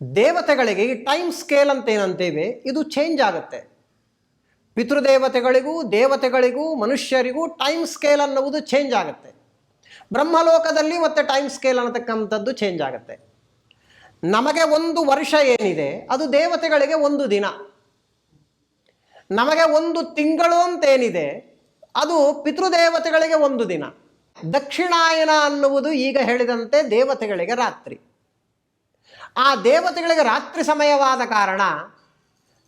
ದೇವತೆಗಳಿಗೆ time scale ಅಂತ ಏನಂತೇವೆ ಇದು ಚೇಂಜ್ ಆಗುತ್ತೆ. ಪಿತೃದೇವತೆಗಳಿಗೂ, ದೇವತೆಗಳಿಗೂ, ಮನುಷ್ಯರಿಗೂ ಟೈಮ್ ಸ್ಕೇಲ್ ಅನ್ನುವುದು ಚೇಂಜ್ ಆಗುತ್ತೆ. ಬ್ರಹ್ಮಲೋಕದಲ್ಲಿ ಮತ್ತೆ ಟೈಮ್ ಸ್ಕೇಲ್ ಅನ್ನತಕ್ಕಂಥದ್ದು ಚೇಂಜ್ ಆಗುತ್ತೆ. ನಮಗೆ ಒಂದು ವರ್ಷ ಏನಿದೆ, ಅದು ದೇವತೆಗಳಿಗೆ ಒಂದು ದಿನ. ನಮಗೆ ಒಂದು ತಿಂಗಳು ಅಂತ ಏನಿದೆ ಅದು ಪಿತೃದೇವತೆಗಳಿಗೆ ಒಂದು ದಿನ. ದಕ್ಷಿಣಾಯನ ಅನ್ನುವುದು ಈಗ ಹೇಳಿದಂತೆ ದೇವತೆಗಳಿಗೆ ರಾತ್ರಿ. ಆ ದೇವತೆಗಳಿಗೆ ರಾತ್ರಿ ಸಮಯವಾದ ಕಾರಣ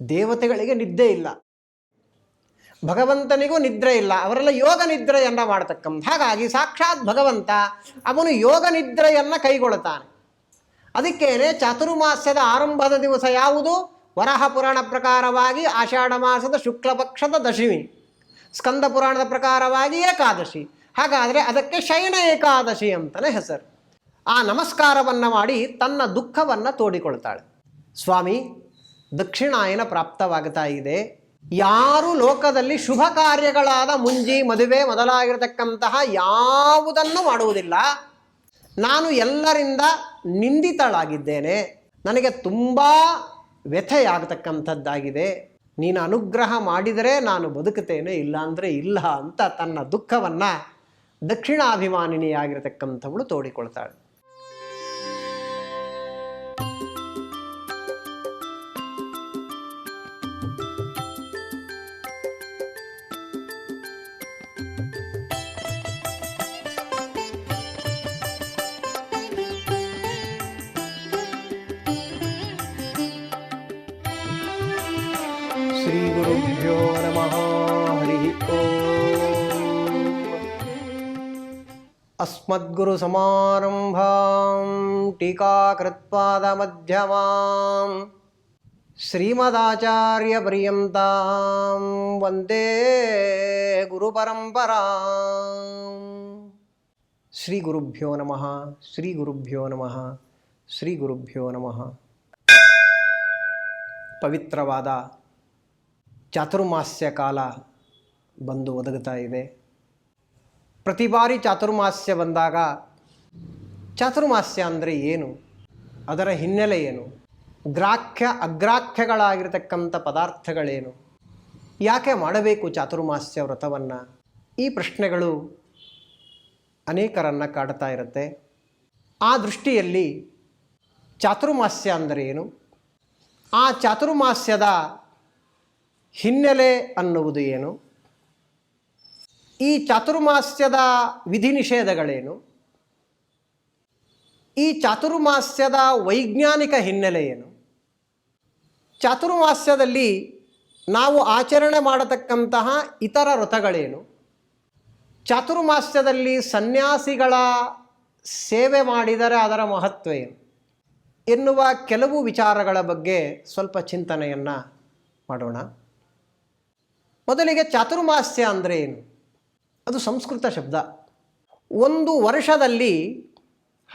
ದೇವತೆಗಳಿಗೆ ನಿದ್ದೆ ಇಲ್ಲ. ಭಗವಂತನಿಗೂ ನಿದ್ರೆ ಇಲ್ಲ. ಅವರೆಲ್ಲ ಯೋಗ ನಿದ್ರೆಯನ್ನ ಮಾಡತಕ್ಕಂಥ ಹಾಗಾಗಿ ಸಾಕ್ಷಾತ್ ಭಗವಂತ ಅವನು ಯೋಗ ನಿದ್ರೆಯನ್ನ ಕೈಗೊಳ್ಳುತ್ತಾನೆ. ಅದಕ್ಕೇನೆ ಚಾತುರ್ಮಾಸ್ಯದ ಆರಂಭದ ದಿವಸ ಯಾವುದು? ವರಹ ಪುರಾಣ ಪ್ರಕಾರವಾಗಿ ಆಷಾಢ ಮಾಸದ ಶುಕ್ಲಪಕ್ಷದ ದಶಮಿ. ಸ್ಕಂದ ಪುರಾಣದ ಪ್ರಕಾರವಾಗಿ ಏಕಾದಶಿ. ಹಾಗಾದರೆ ಅದಕ್ಕೆ ಶಯನ ಏಕಾದಶಿ ಅಂತಲೇ ಹೆಸರು. ಆ ನಮಸ್ಕಾರವನ್ನು ಮಾಡಿ ತನ್ನ ದುಃಖವನ್ನು ತೋಡಿಕೊಳ್ತಾಳೆ. ಸ್ವಾಮಿ, ದಕ್ಷಿಣಾಯನ ಪ್ರಾಪ್ತವಾಗ್ತಾ ಇದೆ. ಯಾರು ಲೋಕದಲ್ಲಿ ಶುಭ ಕಾರ್ಯಗಳಾದ ಮುಂಜಿ, ಮದುವೆ ಮೊದಲಾಗಿರತಕ್ಕಂತಹ ಯಾವುದನ್ನು ಮಾಡುವುದಿಲ್ಲ. ನಾನು ಎಲ್ಲರಿಂದ ನಿಂದಿತಳಾಗಿದ್ದೇನೆ. ನನಗೆ ತುಂಬ ವ್ಯಥೆಯಾಗತಕ್ಕಂಥದ್ದಾಗಿದೆ. ನೀನು ಅನುಗ್ರಹ ಮಾಡಿದರೆ ನಾನು ಬದುಕುತ್ತೇನೆ, ಇಲ್ಲಾಂದರೆ ಇಲ್ಲ ಅಂತ ತನ್ನ ದುಃಖವನ್ನು ದಕ್ಷಿಣಾಭಿಮಾನಿನಿಯಾಗಿರತಕ್ಕಂಥವಳು ತೋಡಿಕೊಳ್ತಾಳೆ. ಶ್ರೀ ಗುರುಭ್ಯೋ ನಮಃ ಹರಿ ಓಂ ಅಸ್ಮದ್ಗುರು ಸಮಾರಂಭಾಂ ಟೀಕಾಕೃತ್ಪಾದಮಧ್ಯಮಾಂ ಶ್ರೀಮದಾಚಾರ್ಯ ಪರ್ಯಂತಾಂ ವಂದೇ ಗುರುಪರಂಪರಾಂ ಶ್ರೀ ಗುರುಭ್ಯೋ ನಮಃ ಶ್ರೀ ಗುರುಭ್ಯೋ ನಮಃ ಶ್ರೀ ಗುರುಭ್ಯೋ ನಮಃ ಪವಿತ್ರವಾದ ಚಾತುರ್ಮಾಸ್ಯ ಕಾಲ ಬಂದು ಒದಗುತ್ತಾ ಇದೆ. ಪ್ರತಿ ಬಾರಿ ಚಾತುರ್ಮಾಸ್ಯ ಬಂದಾಗ ಚಾತುರ್ಮಾಸ್ಯ ಅಂದರೆ ಏನು? ಅದರ ಹಿನ್ನೆಲೆ ಏನು? ಗ್ರಾಖ್ಯ ಅಗ್ರಾಖ್ಯಗಳಾಗಿರತಕ್ಕಂಥ ಪದಾರ್ಥಗಳೇನು? ಯಾಕೆ ಮಾಡಬೇಕು ಚಾತುರ್ಮಾಸ್ಯ ವ್ರತವನ್ನು? ಈ ಪ್ರಶ್ನೆಗಳು ಅನೇಕರನ್ನು ಕಾಡ್ತಾ ಇರುತ್ತೆ. ಆ ದೃಷ್ಟಿಯಲ್ಲಿ ಚಾತುರ್ಮಾಸ್ಯ ಅಂದರೆ ಏನು? ಆ ಚಾತುರ್ಮಾಸ್ಯದ ಹಿನ್ನೆಲೆ ಅನ್ನುವುದು ಏನು? ಈ ಚಾತುರ್ಮಾಸ್ಯದ ವಿಧಿ ನಿಷೇಧಗಳೇನು? ಈ ಚಾತುರ್ಮಾಸ್ಯದ ವೈಜ್ಞಾನಿಕ ಹಿನ್ನೆಲೆ ಏನು? ಚಾತುರ್ಮಾಸ್ಯದಲ್ಲಿ ನಾವು ಆಚರಣೆ ಮಾಡತಕ್ಕಂತಹ ಇತರ ವ್ರತಗಳೇನು ಚಾತುರ್ಮಾಸ್ಯದಲ್ಲಿ ಸನ್ಯಾಸಿಗಳ ಸೇವೆ ಮಾಡಿದರೆ ಅದರ ಮಹತ್ವ ಏನು? ಎನ್ನುವ ಕೆಲವು ವಿಚಾರಗಳ ಬಗ್ಗೆ ಸ್ವಲ್ಪ ಚಿಂತನೆಯನ್ನು ಮಾಡೋಣ. ಮೊದಲಿಗೆ ಚಾತುರ್ಮಾಸ್ಯ ಅಂದರೆ ಏನು? ಅದು ಸಂಸ್ಕೃತ ಶಬ್ದ. ಒಂದು ವರ್ಷದಲ್ಲಿ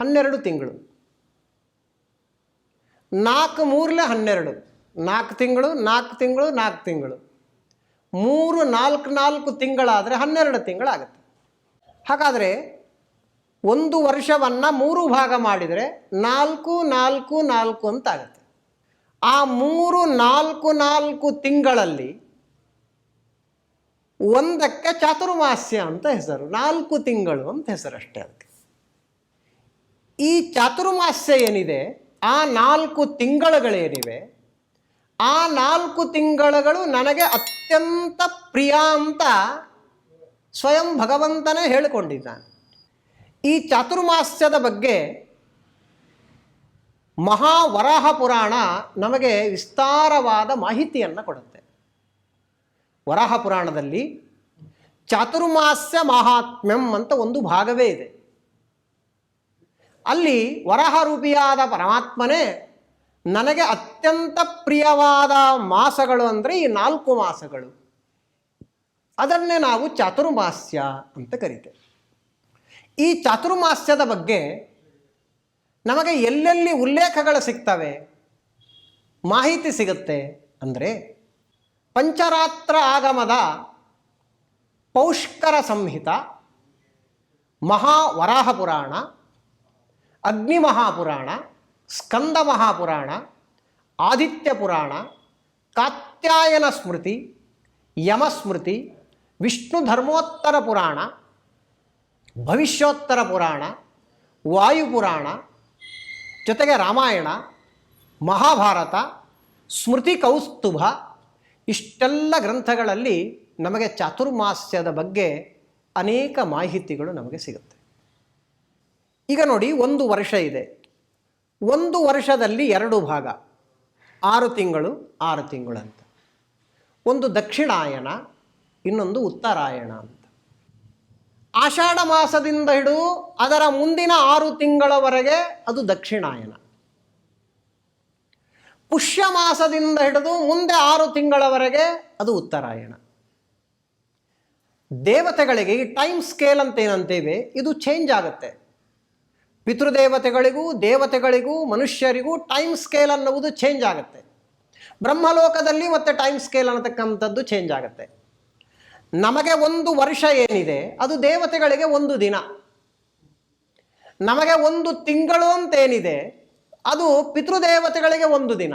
ಹನ್ನೆರಡು ತಿಂಗಳು. ನಾಲ್ಕು ಮೂರಲೆ ಹನ್ನೆರಡು. ನಾಲ್ಕು ತಿಂಗಳು ನಾಲ್ಕು ತಿಂಗಳು ನಾಲ್ಕು ತಿಂಗಳು. ಮೂರು, ನಾಲ್ಕು ನಾಲ್ಕು ತಿಂಗಳಾದರೆ ಹನ್ನೆರಡು ತಿಂಗಳಾಗುತ್ತೆ. ಹಾಗಾದರೆ ಒಂದು ವರ್ಷವನ್ನು ಮೂರು ಭಾಗ ಮಾಡಿದರೆ ನಾಲ್ಕು ನಾಲ್ಕು ನಾಲ್ಕು ಅಂತ ಆಗುತ್ತೆ ಆ ಮೂರು, ನಾಲ್ಕು ನಾಲ್ಕು ತಿಂಗಳಲ್ಲಿ ಒಂದಕ್ಕೆ ಚಾತುರ್ಮಾಸ್ಯ ಅಂತ ಹೆಸರು, ನಾಲ್ಕು ತಿಂಗಳು ಅಂತ ಹೆಸರು ಅಷ್ಟೇ ಅದಕ್ಕೆ. ಈ ಚಾತುರ್ಮಾಸ್ಯ ಏನಿದೆ, ಆ ನಾಲ್ಕು ತಿಂಗಳುಗಳೇನಿವೆ, ಆ ನಾಲ್ಕು ತಿಂಗಳುಗಳು ನನಗೆ ಅತ್ಯಂತ ಪ್ರಿಯ ಅಂತ ಸ್ವಯಂ ಭಗವಂತನೇ ಹೇಳಿಕೊಂಡಿದ್ದಾನೆ. ಈ ಚಾತುರ್ಮಾಸ್ಯದ ಬಗ್ಗೆ ಮಹಾವರಾಹ ಪುರಾಣ ನಮಗೆ ವಿಸ್ತಾರವಾದ ಮಾಹಿತಿಯನ್ನು ಕೊಡುತ್ತೆ. ವರಾಹ ಪುರಾಣದಲ್ಲಿ ಚಾತುರ್ಮಾಸ್ಯ ಮಹಾತ್ಮ್ಯಂ ಅಂತ ಒಂದು ಭಾಗವೇ ಇದೆ. ಅಲ್ಲಿ ವರಾಹ ರೂಪಿಯಾದ ಪರಮಾತ್ಮನೇ ನನಗೆ ಅತ್ಯಂತ ಪ್ರಿಯವಾದ ಮಾಸಗಳು ಅಂದರೆ ಈ ನಾಲ್ಕು ಮಾಸಗಳು. ಅದನ್ನೇ ನಾವು ಚಾತುರ್ಮಾಸ್ಯ ಅಂತ ಕರಿತೇವೆ. ಈ ಚಾತುರ್ಮಾಸ್ಯದ ಬಗ್ಗೆ ನಮಗೆ ಎಲ್ಲೆಲ್ಲಿ ಉಲ್ಲೇಖಗಳು ಸಿಗ್ತವೆ, ಮಾಹಿತಿ ಸಿಗುತ್ತೆ ಅಂದರೆ ಪಂಚರಾತ್ರ ಆಗಮದ ಪೌಷ್ಕರ ಸಂಹಿತ ಮಹಾವರಾಹ ಪುರಾಣ, ಅಗ್ನಿ ಮಹಾಪುರಾಣ ಸ್ಕಂದ ಮಹಾಪುರಾಣ ಆದಿತ್ಯ ಪುರಾಣ, ಕಾತ್ಯಾಯನ ಸ್ಮೃತಿ ಯಮಸ್ಮೃತಿ ವಿಷ್ಣು ಧರ್ಮೋತ್ತರ ಪುರಾಣ, ಭವಿಷ್ಯೋತ್ತರ ಪುರಾಣ ವಾಯುಪುರಾಣ ಜೊತೆಗೆ ರಾಮಾಯಣ, ಮಹಾಭಾರತ, ಸ್ಮೃತಿ ಕೌಸ್ತುಭ ಇಷ್ಟೆಲ್ಲ ಗ್ರಂಥಗಳಲ್ಲಿ ನಮಗೆ ಚಾತುರ್ಮಾಸ್ಯದ ಬಗ್ಗೆ ಅನೇಕ ಮಾಹಿತಿಗಳು ನಮಗೆ ಸಿಗುತ್ತೆ. ಈಗ ನೋಡಿ ಒಂದು ವರ್ಷ ಇದೆ. ಒಂದು ವರ್ಷದಲ್ಲಿ ಎರಡು ಭಾಗ. ಆರು ತಿಂಗಳು ಆರು ತಿಂಗಳು ಅಂತ. ಒಂದು ದಕ್ಷಿಣಾಯನ ಇನ್ನೊಂದು ಉತ್ತರಾಯಣ ಅಂತ. ಆಷಾಢ ಮಾಸದಿಂದ ಹಿಡಿದು ಅದರ ಮುಂದಿನ ಆರು ತಿಂಗಳವರೆಗೆ ಅದು ದಕ್ಷಿಣಾಯನ ಪುಷ್ಯ ಮಾಸದಿಂದ ಹಿಡಿದು ಮುಂದೆ ಆರು ತಿಂಗಳವರೆಗೆ ಅದು ಉತ್ತರಾಯಣ. ದೇವತೆಗಳಿಗೆ ಈ ಟೈಮ್ ಸ್ಕೇಲ್ ಅಂತ ಏನಂತೇವೆ ಇದು ಚೇಂಜ್ ಆಗುತ್ತೆ. ಪಿತೃದೇವತೆಗಳಿಗೂ, ದೇವತೆಗಳಿಗೂ, ಮನುಷ್ಯರಿಗೂ ಟೈಮ್ ಸ್ಕೇಲ್ ಅನ್ನುವುದು ಚೇಂಜ್ ಆಗುತ್ತೆ. ಬ್ರಹ್ಮಲೋಕದಲ್ಲಿ ಮತ್ತೆ ಟೈಮ್ ಸ್ಕೇಲ್ ಅನ್ನತಕ್ಕಂಥದ್ದು ಚೇಂಜ್ ಆಗುತ್ತೆ. ನಮಗೆ ಒಂದು ವರ್ಷ ಏನಿದೆ, ಅದು ದೇವತೆಗಳಿಗೆ ಒಂದು ದಿನ. ನಮಗೆ ಒಂದು ತಿಂಗಳು ಅಂತ ಏನಿದೆ ಅದು ಪಿತೃದೇವತೆಗಳಿಗೆ ಒಂದು ದಿನ.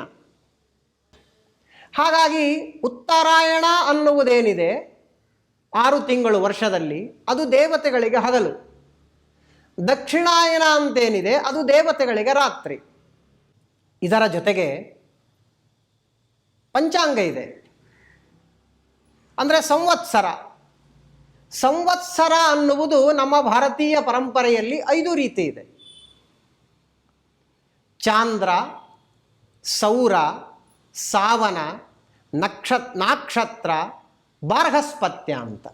ಹಾಗಾಗಿ ಉತ್ತರಾಯಣ ಅನ್ನುವುದೇನಿದೆ? ಆರು ತಿಂಗಳು ವರ್ಷದಲ್ಲಿ ಅದು ದೇವತೆಗಳಿಗೆ ಹಗಲು. ದಕ್ಷಿಣಾಯನ ಅಂತೇನಿದೆ ಅದು ದೇವತೆಗಳಿಗೆ ರಾತ್ರಿ. ಇದರ ಜೊತೆಗೆ ಪಂಚಾಂಗ ಇದೆ. ಅಂದರೆ ಸಂವತ್ಸರ. ಸಂವತ್ಸರ ಅನ್ನುವುದು ನಮ್ಮ ಭಾರತೀಯ ಪರಂಪರೆಯಲ್ಲಿ ಐದು ರೀತಿ ಇದೆ. ಚಾಂದ್ರ, ಸೌರ, ಸಾವನ, ನಕ್ಷತ್, ನಾಕ್ಷತ್ರ, ಬಾರ್ಹಸ್ಪತ್ಯ ಅಂತ.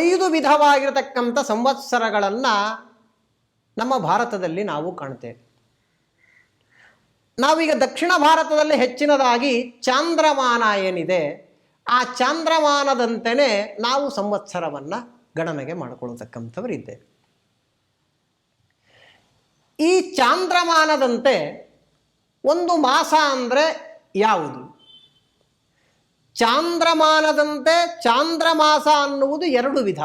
ಐದು ವಿಧವಾಗಿರತಕ್ಕಂಥ ಸಂವತ್ಸರಗಳನ್ನು ನಮ್ಮ ಭಾರತದಲ್ಲಿ ನಾವು ಕಾಣ್ತೇವೆ. ನಾವೀಗ ದಕ್ಷಿಣ ಭಾರತದಲ್ಲಿ ಹೆಚ್ಚಿನದಾಗಿ ಚಾಂದ್ರಮಾನ ಏನಿದೆ, ಆ ಚಾಂದ್ರಮಾನದಂತೆಯೇ ನಾವು ಸಂವತ್ಸರವನ್ನು ಗಣನೆಗೆ ಮಾಡಿಕೊಳ್ಳತಕ್ಕಂಥವರಿದ್ದೇವೆ ಈ ಚಾಂದ್ರಮಾನದಂತೆ ಒಂದು ಮಾಸ ಅಂದರೆ ಯಾವುದು? ಚಾಂದ್ರಮಾನದಂತೆ ಚಾಂದ್ರಮಾಸ ಅನ್ನುವುದು ಎರಡು ವಿಧ.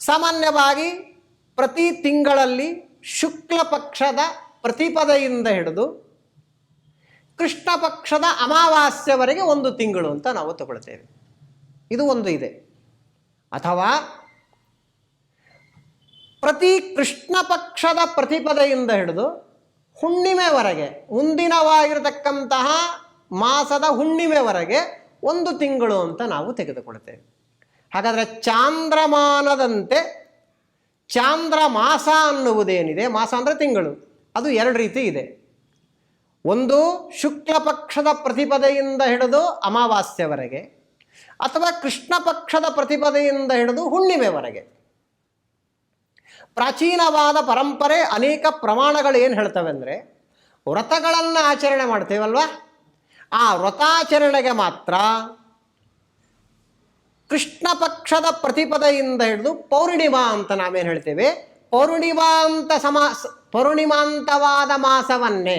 ಸಾಮಾನ್ಯವಾಗಿ ಪ್ರತಿ ತಿಂಗಳಲ್ಲಿ ಶುಕ್ಲ ಪಕ್ಷದ ಪ್ರತಿಪದೆಯಿಂದ ಹಿಡಿದು ಕೃಷ್ಣ ಪಕ್ಷದ ಅಮಾವಾಸ್ಯವರೆಗೆ ಒಂದು ತಿಂಗಳು ಅಂತ ನಾವು ತಗೊಳ್ತೇವೆ. ಇದು ಒಂದು ಇದೆ. ಅಥವಾ ಪ್ರತಿ ಕೃಷ್ಣ ಪಕ್ಷದ ಪ್ರತಿಪದೆಯಿಂದ ಹಿಡಿದು ಹುಣ್ಣಿಮೆವರೆಗೆ, ಮುಂದಿನವಾಗಿರತಕ್ಕಂತಹ ಮಾಸದ ಹುಣ್ಣಿಮೆವರೆಗೆ ಒಂದು ತಿಂಗಳು ಅಂತ ನಾವು ತೆಗೆದುಕೊಳ್ತೇವೆ. ಹಾಗಾದರೆ ಚಾಂದ್ರಮಾನದಂತೆ ಚಾಂದ್ರ ಮಾಸ ಅನ್ನುವುದೇನಿದೆ? ಮಾಸ ಅಂದರೆ ತಿಂಗಳು. ಅದು ಎರಡು ರೀತಿ ಇದೆ. ಒಂದು ಶುಕ್ಲ ಪಕ್ಷದ ಪ್ರತಿಪದೆಯಿಂದ ಹಿಡಿದು ಅಮಾವಾಸ್ಯವರೆಗೆ, ಅಥವಾ ಕೃಷ್ಣ ಪಕ್ಷದ ಪ್ರತಿಪದೆಯಿಂದ ಹಿಡಿದು ಹುಣ್ಣಿಮೆವರೆಗೆ. ಪ್ರಾಚೀನವಾದ ಪರಂಪರೆ ಅನೇಕ ಪ್ರಮಾಣಗಳು ಏನು ಹೇಳ್ತವೆ ಅಂದರೆ ವ್ರತಗಳನ್ನು ಆಚರಣೆ ಮಾಡ್ತೇವಲ್ವ? ಆ ವ್ರತಾಚರಣೆಗೆ ಮಾತ್ರ ಕೃಷ್ಣ ಪಕ್ಷದ ಪ್ರತಿಪದೆಯಿಂದ ಹಿಡಿದು ಪೌರ್ಣಿಮಾ ಅಂತ ನಾವೇನು ಹೇಳ್ತೇವೆ? ಪೌರ್ಣಿಮಾಂತ ಸಮಾಸ ಪೌರ್ಣಿಮಾಂತವಾದ ಮಾಸವನ್ನೇ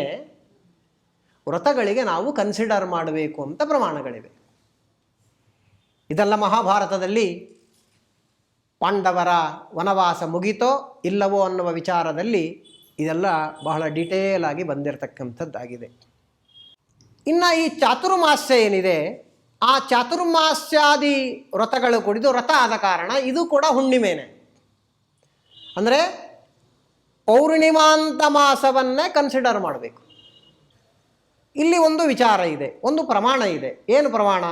ವ್ರತಗಳಿಗೆ ನಾವು ಕನ್ಸಿಡರ್ ಮಾಡಬೇಕು ಅಂತ ಪ್ರಮಾಣಗಳಿವೆ. ಇದೆಲ್ಲ ಮಹಾಭಾರತದಲ್ಲಿ ಪಾಂಡವರ ವನವಾಸ ಮುಗಿತೋ ಇಲ್ಲವೋ ಅನ್ನುವ ವಿಚಾರದಲ್ಲಿ ಇದೆಲ್ಲ ಬಹಳ ಡಿಟೇಲ್ ಆಗಿ ಬಂದಿರತಕ್ಕಂಥದ್ದಾಗಿದೆ. ಇನ್ನು ಈ ಚಾತುರ್ಮಾಸ್ಯ ಏನಿದೆ, ಆ ಚಾತುರ್ಮಾಸ್ಯಾದಿ ವ್ರತಗಳು ಕುಡಿದು ವ್ರತ ಆದ ಕಾರಣ ಇದು ಕೂಡ ಹುಣ್ಣಿಮೆನೆ. ಅಂದರೆ ಪೌರ್ಣಿಮಾಂತ ಮಾಸವನ್ನೇ ಕನ್ಸಿಡರ್ ಮಾಡಬೇಕು. ಇಲ್ಲಿ ಒಂದು ವಿಚಾರ ಇದೆ, ಒಂದು ಪ್ರಮಾಣ ಇದೆ. ಏನು ಪ್ರಮಾಣ?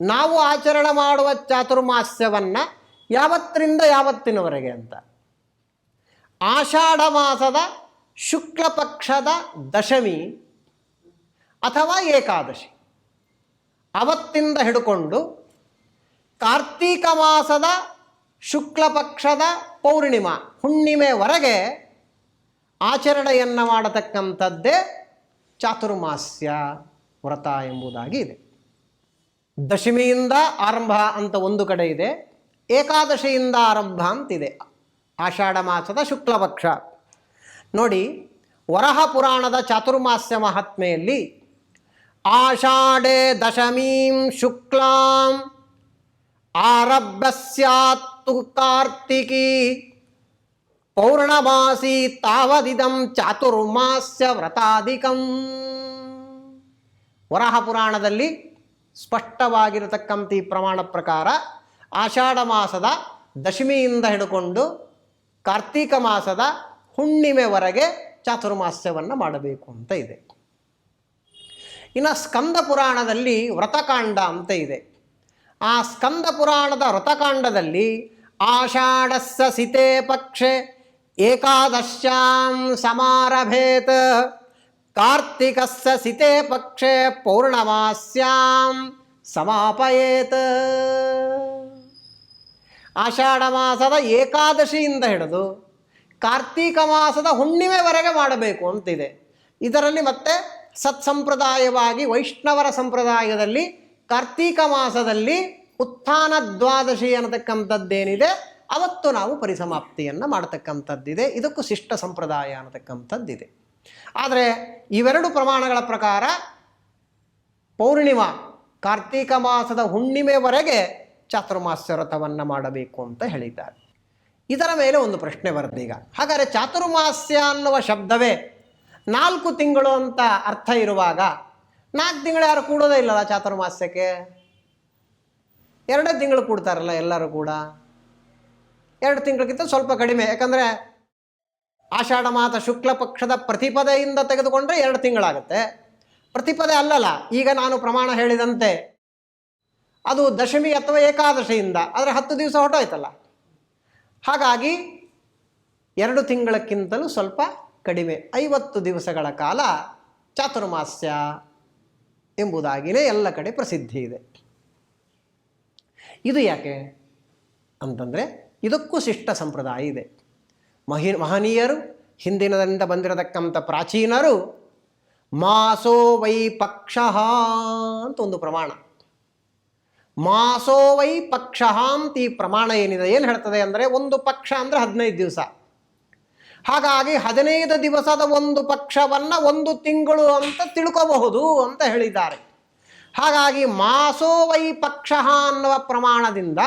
ನಾವು ಆಚರಣೆ ಮಾಡುವ ಚಾತುರ್ಮಾಸ್ಯವನ್ನು ಯಾವತ್ತರಿಂದ ಯಾವತ್ತಿನವರೆಗೆ ಅಂತ? ಆಷಾಢ ಮಾಸದ ಶುಕ್ಲ ಪಕ್ಷದ ದಶಮಿ ಅಥವಾ ಏಕಾದಶಿ. ಅವತ್ತಿಂದ ಹಿಡ್ಕೊಂಡು ಕಾರ್ತೀಕ ಮಾಸದ ಶುಕ್ಲ ಪಕ್ಷದ ಪೌರ್ಣಿಮಾ ಹುಣ್ಣಿಮೆವರೆಗೆ ಆಚರಣೆಯನ್ನು ಮಾಡತಕ್ಕಂಥದ್ದೇ ಚಾತುರ್ಮಾಸ್ಯ ವ್ರತ ಎಂಬುದಾಗಿ ಇದೆ. ದಶಮಿಯಿಂದ ಆರಂಭ ಅಂತ ಒಂದು ಕಡೆ ಇದೆ. ಏಕಾದಶಿಯಿಂದ ಆರಂಭ ಅಂತಿದೆ. ಆಷಾಢ ಮಾಸದ ಶುಕ್ಲಪಕ್ಷ. ನೋಡಿ, ವರಹ ಪುರಾಣದ ಚಾತುರ್ಮಾಸ್ಯ ಮಹಾತ್ಮೆಯಲ್ಲಿ ಆಷಾಢೆ ದಶಮೀಂ ಶುಕ್ಲಾಂ ಆರಭ್ಯ ಸ್ಯಾತ್ತು ಕಾರ್ತಿಕಿ ಪೌರ್ಣಮಾಸಿ ತಾವದಿದಂ ಚಾತುರ್ಮಾಸ್ಯ ವ್ರತಾಧಿಕಂ. ವರಹ ಪುರಾಣದಲ್ಲಿ ಸ್ಪಷ್ಟವಾಗಿರತಕ್ಕಂಥ ಪ್ರಮಾಣ ಪ್ರಕಾರ ಆಷಾಢ ಮಾಸದ ದಶಮಿಯಿಂದ ಹಿಡ್ಕೊಂಡು ಕಾರ್ತೀಕ ಮಾಸದ ಹುಣ್ಣಿಮೆವರೆಗೆ ಚಾತುರ್ಮಾಸ್ಯವನ್ನು ಮಾಡಬೇಕು ಅಂತ ಇದೆ. ಇನ್ನು ಸ್ಕಂದ ಪುರಾಣದಲ್ಲಿ ವ್ರತಕಾಂಡ ಅಂತ ಇದೆ. ಆ ಸ್ಕಂದ ಪುರಾಣದ ವ್ರತಕಾಂಡದಲ್ಲಿ ಆಷಾಢಸ್ಸ ಸಿತೆ ಪಕ್ಷೆ ಏಕಾದಶ್ಯಾಂ ಸಮಾರಭೇತ್ ಕಾರ್ತಿಕಸ್ಸ ಸಿತೆ ಪಕ್ಷೆ ಪೌರ್ಣಮಾಸ್ಯಾಂ ಸಮಾಪಯೇತ್. ಆಷಾಢ ಮಾಸದ ಏಕಾದಶಿಯಿಂದ ಹಿಡಿದು ಕಾರ್ತೀಕ ಮಾಸದ ಹುಣ್ಣಿಮೆವರೆಗೆ ಮಾಡಬೇಕು ಅಂತಿದೆ. ಇದರಲ್ಲಿ ಮತ್ತೆ ಸತ್ಸಂಪ್ರದಾಯವಾಗಿ, ವೈಷ್ಣವರ ಸಂಪ್ರದಾಯದಲ್ಲಿ ಕಾರ್ತೀಕ ಮಾಸದಲ್ಲಿ ಉತ್ಥಾನ ದ್ವಾದಶಿ ಅನ್ನತಕ್ಕಂಥದ್ದೇನಿದೆ, ಅವತ್ತು ನಾವು ಪರಿಸಮಾಪ್ತಿಯನ್ನು ಮಾಡತಕ್ಕಂಥದ್ದಿದೆ. ಇದಕ್ಕೂ ಶಿಷ್ಟ ಸಂಪ್ರದಾಯ ಅನ್ನತಕ್ಕಂಥದ್ದಿದೆ. ಆದರೆ ಇವೆರಡು ಪ್ರಮಾಣಗಳ ಪ್ರಕಾರ ಪೌರ್ಣಿಮಾ ಕಾರ್ತೀಕ ಮಾಸದ ಹುಣ್ಣಿಮೆವರೆಗೆ ಚಾತುರ್ಮಾಸ್ಯ ವ್ರತವನ್ನು ಮಾಡಬೇಕು ಅಂತ ಹೇಳಿದ್ದಾರೆ. ಇದರ ಮೇಲೆ ಒಂದು ಪ್ರಶ್ನೆ ಬರುತ್ತೆ ಈಗ. ಹಾಗಾದರೆ ಚಾತುರ್ಮಾಸ್ಯ ಅನ್ನುವ ಶಬ್ದವೇ ನಾಲ್ಕು ತಿಂಗಳು ಅಂತ ಅರ್ಥ ಇರುವಾಗ ನಾಲ್ಕು ತಿಂಗಳು ಯಾರು ಕೂಡೋದೇ ಇಲ್ಲಲ್ಲ ಚಾತುರ್ಮಾಸ್ಯಕ್ಕೆ? ಎರಡೇ ತಿಂಗಳು ಕೂಡ್ತಾರಲ್ಲ ಎಲ್ಲರೂ ಕೂಡ. ಎರಡು ತಿಂಗಳಿಗಿಂತ ಸ್ವಲ್ಪ ಕಡಿಮೆ. ಯಾಕಂದರೆ ಆಷಾಢ ಮಾತ ಶುಕ್ಲ ಪಕ್ಷದ ಪ್ರತಿಪದೆಯಿಂದ ತೆಗೆದುಕೊಂಡ್ರೆ ಎರಡು ತಿಂಗಳಾಗುತ್ತೆ. ಪ್ರತಿಪದೆ ಅಲ್ಲಲ್ಲ. ಈಗ ನಾನು ಪ್ರಮಾಣ ಹೇಳಿದಂತೆ ಅದು ದಶಮಿ ಅಥವಾ ಏಕಾದಶಿಯಿಂದ, ಆದರೆ ಹತ್ತು ದಿವಸ ಹೊಟ್ಟೋಯ್ತಲ್ಲ ಹಾಗಾಗಿ ಎರಡು ತಿಂಗಳಕ್ಕಿಂತಲೂ ಸ್ವಲ್ಪ ಕಡಿಮೆ, ಐವತ್ತು ದಿವಸಗಳ ಕಾಲ ಚಾತುರ್ಮಾಸ್ಯ ಎಂಬುದಾಗಿಯೇ ಎಲ್ಲ ಕಡೆ ಪ್ರಸಿದ್ಧಿ ಇದೆ. ಇದು ಯಾಕೆ ಅಂತಂದರೆ ಇದಕ್ಕೂ ಶಿಷ್ಟ ಸಂಪ್ರದಾಯ ಇದೆ. ಮಹಿ, ಮಹನೀಯರು ಹಿಂದಿನದಿಂದ ಬಂದಿರತಕ್ಕಂಥ ಪ್ರಾಚೀನರು ಮಾಸೋ ವೈ ಪಕ್ಷ ಅಂತ ಒಂದು ಪ್ರಮಾಣ. ಮಾಸೋ ವೈ ಪಕ್ಷ ಅಂತ ಈ ಪ್ರಮಾಣ ಏನಿದೆ, ಏನು ಹೇಳ್ತದೆ ಅಂದರೆ ಒಂದು ಪಕ್ಷ ಅಂದರೆ ಹದಿನೈದು ದಿವಸ. ಹಾಗಾಗಿ ಹದಿನೈದು ದಿವಸದ ಒಂದು ಪಕ್ಷವನ್ನು ಒಂದು ತಿಂಗಳು ಅಂತ ತಿಳ್ಕೋಬಹುದು ಅಂತ ಹೇಳಿದ್ದಾರೆ. ಹಾಗಾಗಿ ಮಾಸೋ ವೈ ಪಕ್ಷ ಅನ್ನುವ ಪ್ರಮಾಣದಿಂದ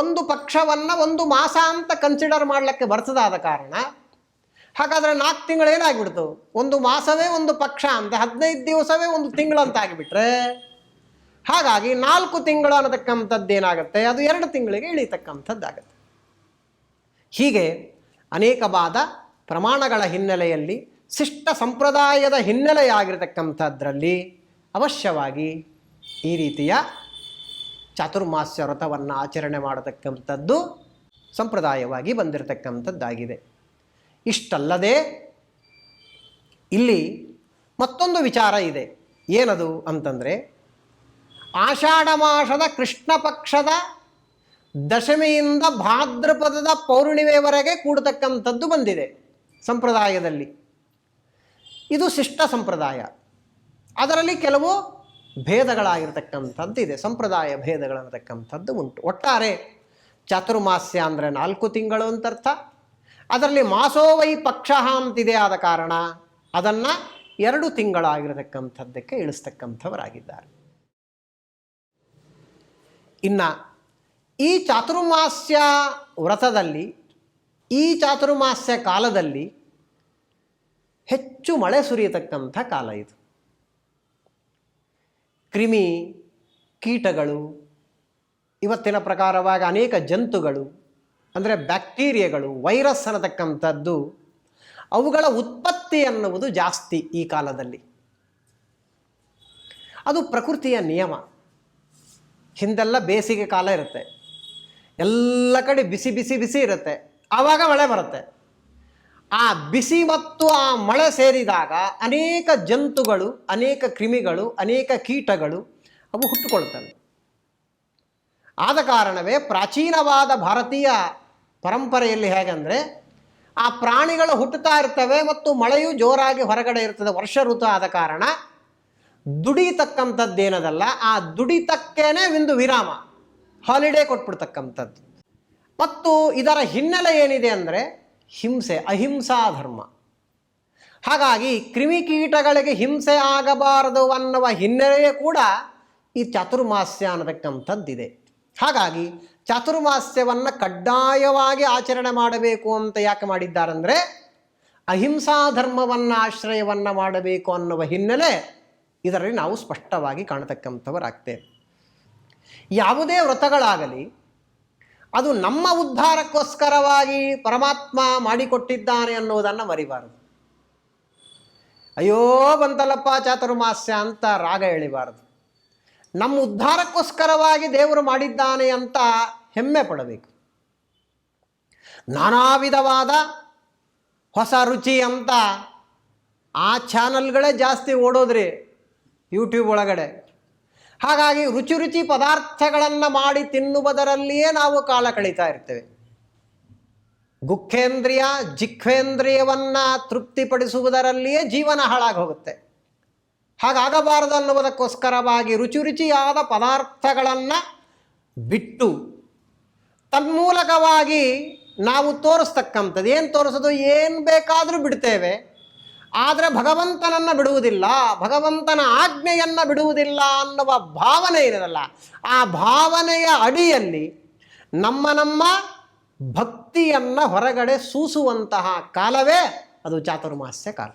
ಒಂದು ಪಕ್ಷವನ್ನು ಒಂದು ಮಾಸ ಅಂತ ಕನ್ಸಿಡರ್ ಮಾಡಲಿಕ್ಕೆ ಬರ್ತದಾದ ಕಾರಣ, ಹಾಗಾದರೆ ನಾಲ್ಕು ತಿಂಗಳು ಏನಾಗಿಬಿಡ್ತು? ಒಂದು ಮಾಸವೇ ಒಂದು ಪಕ್ಷ ಅಂತ, ಹದಿನೈದು ದಿವಸವೇ ಒಂದು ತಿಂಗಳು ಅಂತ ಆಗಿಬಿಟ್ರೆ ಹಾಗಾಗಿ ನಾಲ್ಕು ತಿಂಗಳು ಅನ್ನತಕ್ಕಂಥದ್ದು ಏನಾಗುತ್ತೆ? ಅದು ಎರಡು ತಿಂಗಳಿಗೆ ಇಳಿತಕ್ಕಂಥದ್ದಾಗುತ್ತೆ. ಹೀಗೆ ಅನೇಕವಾದ ಪ್ರಮಾಣಗಳ ಹಿನ್ನೆಲೆಯಲ್ಲಿ ಶಿಷ್ಟ ಸಂಪ್ರದಾಯದ ಹಿನ್ನೆಲೆಯಾಗಿರತಕ್ಕಂಥದ್ರಲ್ಲಿ ಅವಶ್ಯವಾಗಿ ಈ ರೀತಿಯ ಚಾತುರ್ಮಾಸ್ಯ ವ್ರತವನ್ನು ಆಚರಣೆ ಮಾಡತಕ್ಕಂಥದ್ದು ಸಂಪ್ರದಾಯವಾಗಿ ಬಂದಿರತಕ್ಕಂಥದ್ದಾಗಿದೆ. ಇಷ್ಟಲ್ಲದೆ ಇಲ್ಲಿ ಮತ್ತೊಂದು ವಿಚಾರ ಇದೆ. ಏನದು ಅಂತಂದರೆ ಆಷಾಢ ಮಾಸದ ಕೃಷ್ಣ ಪಕ್ಷದ ದಶಮಿಯಿಂದ ಭಾದ್ರಪದದ ಪೌರ್ಣಿಮೆವರೆಗೆ ಕೂಡತಕ್ಕಂಥದ್ದು ಬಂದಿದೆ ಸಂಪ್ರದಾಯದಲ್ಲಿ. ಇದು ಶಿಷ್ಟ ಸಂಪ್ರದಾಯ. ಅದರಲ್ಲಿ ಕೆಲವು ಭೇದಗಳಾಗಿರ್ತಕ್ಕಂಥದ್ದು ಇದೆ, ಸಂಪ್ರದಾಯ ಭೇದಗಳನ್ನತಕ್ಕಂಥದ್ದು ಉಂಟು. ಒಟ್ಟಾರೆ ಚಾತುರ್ಮಾಸ್ಯ ಅಂದರೆ ನಾಲ್ಕು ತಿಂಗಳು ಅಂತ ಅರ್ಥ ಅದರಲ್ಲಿ ಮಾಸೋವೈ ಪಕ್ಷ ಅಂತಿದೆ ಆದ ಕಾರಣ ಅದನ್ನು ಎರಡು ತಿಂಗಳಾಗಿರತಕ್ಕಂಥದ್ದಕ್ಕೆ ಇಳಿಸ್ತಕ್ಕಂಥವರಾಗಿದ್ದಾರೆ. ಇನ್ನು ಈ ಚಾತುರ್ಮಾಸ್ಯ ವ್ರತದಲ್ಲಿ, ಈ ಚಾತುರ್ಮಾಸ್ಯ ಕಾಲದಲ್ಲಿ ಹೆಚ್ಚು ಮಳೆ ಸುರಿಯತಕ್ಕಂಥ ಕಾಲ ಇದು. ಕ್ರಿಮಿ ಕೀಟಗಳು, ಇವತ್ತಿನ ಪ್ರಕಾರವಾಗಿ ಅನೇಕ ಜಂತುಗಳು, ಅಂದರೆ ಬ್ಯಾಕ್ಟೀರಿಯಾಗಳು, ವೈರಸ್ ಅನ್ನತಕ್ಕಂಥದ್ದು, ಅವುಗಳ ಉತ್ಪತ್ತಿ ಅನ್ನುವುದು ಜಾಸ್ತಿ ಈ ಕಾಲದಲ್ಲಿ. ಅದು ಪ್ರಕೃತಿಯ ನಿಯಮ. ಹಿಂದೆಲ್ಲ ಬೇಸಿಗೆ ಕಾಲ ಇರುತ್ತೆ. ಎಲ್ಲ ಕಡೆ ಬಿಸಿ ಬಿಸಿ ಬಿಸಿ ಇರುತ್ತೆ. ಆವಾಗ ಮಳೆ ಬರುತ್ತೆ. ಆ ಬಿಸಿ ಮತ್ತು ಆ ಮಳೆ ಸೇರಿದಾಗ ಅನೇಕ ಜಂತುಗಳು, ಅನೇಕ ಕ್ರಿಮಿಗಳು, ಅನೇಕ ಕೀಟಗಳು ಅವು ಹುಟ್ಟುಕೊಳ್ತವೆ. ಆದ ಕಾರಣವೇ ಪ್ರಾಚೀನವಾದ ಭಾರತೀಯ ಪರಂಪರೆಯಲ್ಲಿ ಹೇಗೆಂದರೆ ಆ ಪ್ರಾಣಿಗಳು ಹುಟ್ಟುತ್ತಾ ಇರ್ತವೆ ಮತ್ತು ಮಳೆಯು ಜೋರಾಗಿ ಹೊರಗಡೆ ಇರ್ತದೆ, ವರ್ಷ ಋತು ಆದ ಕಾರಣ. ದುಡಿತಕ್ಕಂಥದ್ದೇನದಲ್ಲ, ಆ ದುಡಿತಕ್ಕೇನೆ ಒಂದು ವಿರಾಮ. ಹಾಲಿಡೇ ಕೊಟ್ಬಿಡ್ತಕ್ಕಂಥದ್ದು. ಮತ್ತು ಇದರ ಹಿನ್ನೆಲೆ ಏನಿದೆ ಅಂದರೆ, ಹಿಂಸೆ, ಅಹಿಂಸಾ ಧರ್ಮ. ಹಾಗಾಗಿ ಕ್ರಿಮಿಕೀಟಗಳಿಗೆ ಹಿಂಸೆ ಆಗಬಾರದು ಅನ್ನುವ ಹಿನ್ನೆಲೆಯೇ ಕೂಡ ಈ ಚಾತುರ್ಮಾಸ್ಯ ಅನ್ನತಕ್ಕಂಥದ್ದಿದೆ. ಹಾಗಾಗಿ ಚಾತುರ್ಮಾಸ್ಯವನ್ನು ಕಡ್ಡಾಯವಾಗಿ ಆಚರಣೆ ಮಾಡಬೇಕು ಅಂತ ಯಾಕೆ ಮಾಡಿದ್ದಾರೆಂದರೆ, ಅಹಿಂಸಾ ಧರ್ಮವನ್ನು ಆಶ್ರಯವನ್ನು ಮಾಡಬೇಕು ಅನ್ನುವ ಹಿನ್ನೆಲೆ ಇದರಲ್ಲಿ ನಾವು ಸ್ಪಷ್ಟವಾಗಿ ಕಾಣತಕ್ಕಂಥವರಾಗ್ತೇವೆ. ಯಾವುದೇ ವ್ರತಗಳಾಗಲಿ, ಅದು ನಮ್ಮ ಉದ್ಧಾರಕ್ಕೋಸ್ಕರವಾಗಿ ಪರಮಾತ್ಮ ಮಾಡಿಕೊಟ್ಟಿದ್ದಾನೆ ಅನ್ನುವುದನ್ನು ಮರಿಬಾರದು. ಅಯ್ಯೋ ಬಂತಲ್ಲಪ್ಪ ಚಾತುರ್ಮಾಸ್ಯ ಅಂತ ರಾಗ ಎಳಿಬಾರದು. ನಮ್ಮ ಉದ್ಧಾರಕ್ಕೋಸ್ಕರವಾಗಿ ದೇವರು ಮಾಡಿದ್ದಾನೆ ಅಂತ ಹೆಮ್ಮೆ ಪಡಬೇಕು. ನಾನಾ ವಿಧವಾದ ಹೊಸ ರುಚಿ ಅಂತ ಆ ಚಾನಲ್ಗಳೇ ಜಾಸ್ತಿ ಓಡೋದ್ರಿ ಯೂಟ್ಯೂಬ್ ಒಳಗಡೆ. ಹಾಗಾಗಿ ರುಚಿ ರುಚಿ ಪದಾರ್ಥಗಳನ್ನು ಮಾಡಿ ತಿನ್ನುವುದರಲ್ಲಿಯೇ ನಾವು ಕಾಲ ಕಳೀತಾ ಇರ್ತೇವೆ. ಗುಖೇಂದ್ರಿಯ ಜಿಖ್ವೇಂದ್ರಿಯವನ್ನು ತೃಪ್ತಿಪಡಿಸುವುದರಲ್ಲಿಯೇ ಜೀವನ ಹಾಳಾಗಿ ಹೋಗುತ್ತೆ ಹಾಗಾಗಬಾರದು ಅನ್ನುವುದಕ್ಕೋಸ್ಕರವಾಗಿ ರುಚಿ ರುಚಿಯಾದ ಪದಾರ್ಥಗಳನ್ನು ಬಿಟ್ಟು ತನ್ಮೂಲಕವಾಗಿ ನಾವು ತೋರಿಸ್ತಕ್ಕಂಥದ್ದು. ಏನು ತೋರಿಸೋದು? ಏನು ಬೇಕಾದರೂ ಬಿಡ್ತೇವೆ. ಆದರೆ ಭಗವಂತನನ್ನು ಬಿಡುವುದಿಲ್ಲ, ಭಗವಂತನ ಆಜ್ಞೆಯನ್ನು ಬಿಡುವುದಿಲ್ಲ ಅನ್ನುವ ಭಾವನೆ ಇರಲ್ಲ. ಆ ಭಾವನೆಯ ಅಡಿಯಲ್ಲಿ ನಮ್ಮ ನಮ್ಮ ಭಕ್ತಿಯನ್ನು ಹೊರಗಡೆ ಸೂಸುವಂತಹ ಕಾಲವೇ ಅದು ಚಾತುರ್ಮಾಸ್ಯ ಕಾಲ.